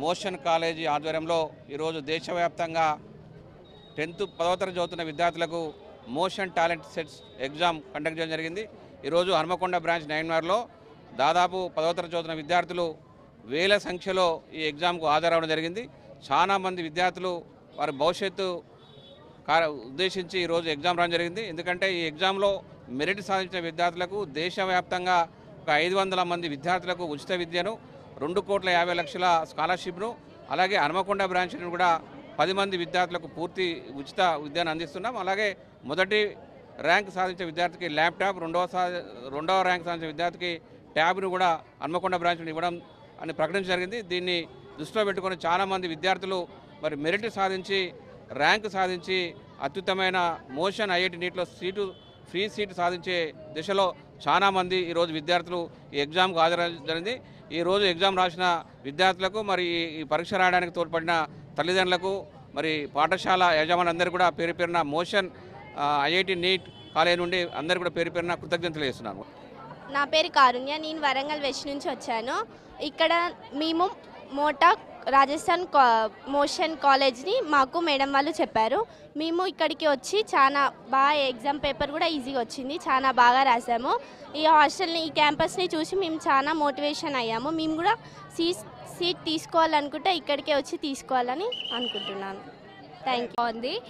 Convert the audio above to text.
Motion college ఆధ్వర్యంలో ఈరోజు దేశవ్యాప్తంగా టెన్త్ పదవ తరగతి చదువుతున్న విద్యార్థులకు motion talent sets exam conduct చేయడం జరిగింది. ఈరోజు హనుమకొండ బ్రాంచ్ నైన్మార్లో దాదాపు పదవ తరగతి చదువుతున్న విద్యార్థులు వేల సంఖ్యలో ఈ ఎగ్జామ్కు హాజరవడం జరిగింది. చాలా మంది విద్యార్థులు వారి భవిష్యత్తు ఉద్దేశించి ఈరోజు ఎగ్జామ్ రావడం జరిగింది. ఎందుకంటే ఈ ఎగ్జామ్లో మెరిట్ సాధించిన విద్యార్థులకు దేశవ్యాప్తంగా ఒక ఐదు వందల మంది విద్యార్థులకు ఉచిత విద్యను రెండు కోట్ల యాభై లక్షల స్కాలర్షిప్ను అలాగే హనుమకొండ బ్రాంచ్ను కూడా పది మంది విద్యార్థులకు పూర్తి ఉచిత విద్యను అందిస్తున్నాం. అలాగే మొదటి ర్యాంక్ సాధించే విద్యార్థికి ల్యాప్టాప్ రెండవ రెండవ ర్యాంక్ సాధించే విద్యార్థికి ట్యాబ్ను కూడా హన్మకొండ బ్రాంచ్ను ఇవ్వడం అని ప్రకటించడం జరిగింది. దీన్ని దృష్టిలో పెట్టుకొని చాలామంది విద్యార్థులు మరి మెరిట్ సాధించి ర్యాంక్ సాధించి అత్యుత్తమైన మోషన్ ఐఐటి నీటిలో సీటు ఫ్రీ సీటు సాధించే దిశలో చాలామంది ఈరోజు విద్యార్థులు ఈ ఎగ్జామ్కు హాజరు జరిగింది. ఈరోజు ఎగ్జామ్ రాసిన విద్యార్థులకు మరి ఈ- పరీక్ష రాయడానికి తోడ్పడిన తల్లిదండ్రులకు మరి పాఠశాల యజమానులందరూ కూడా పేరు పేరున మోషన్ ఐఐటి నీట్ కాలేజ్ నుండి అందరూ కూడా పేరు పేరున కృతజ్ఞతలు చేస్తున్నాను నా పేరు కారుణ్య నేను వరంగల్ వెస్ట్ నుంచి వచ్చాను. ఇక్కడ మేము మోటా రాజస్థాన్ కా- మోషన్ కాలేజ్ని మాకు మేడం వాళ్ళు చెప్పారు. మేము ఇక్కడికి వచ్చి చాలా బాగా ఎగ్జామ్ పేపర్ కూడా ఈజీగా వచ్చింది. చాలా బాగా రాసాము. ఈ హాస్టల్ని ఈ క్యాంపస్ని చూసి మేము చాలా మోటివేషన్ అయ్యాము. మేము కూడా సీట్ సీట్ తీసుకోవాలనుకుంటే ఇక్కడికే వచ్చి తీసుకోవాలని అనుకుంటున్నాను. థ్యాంక్ యూ ఉంది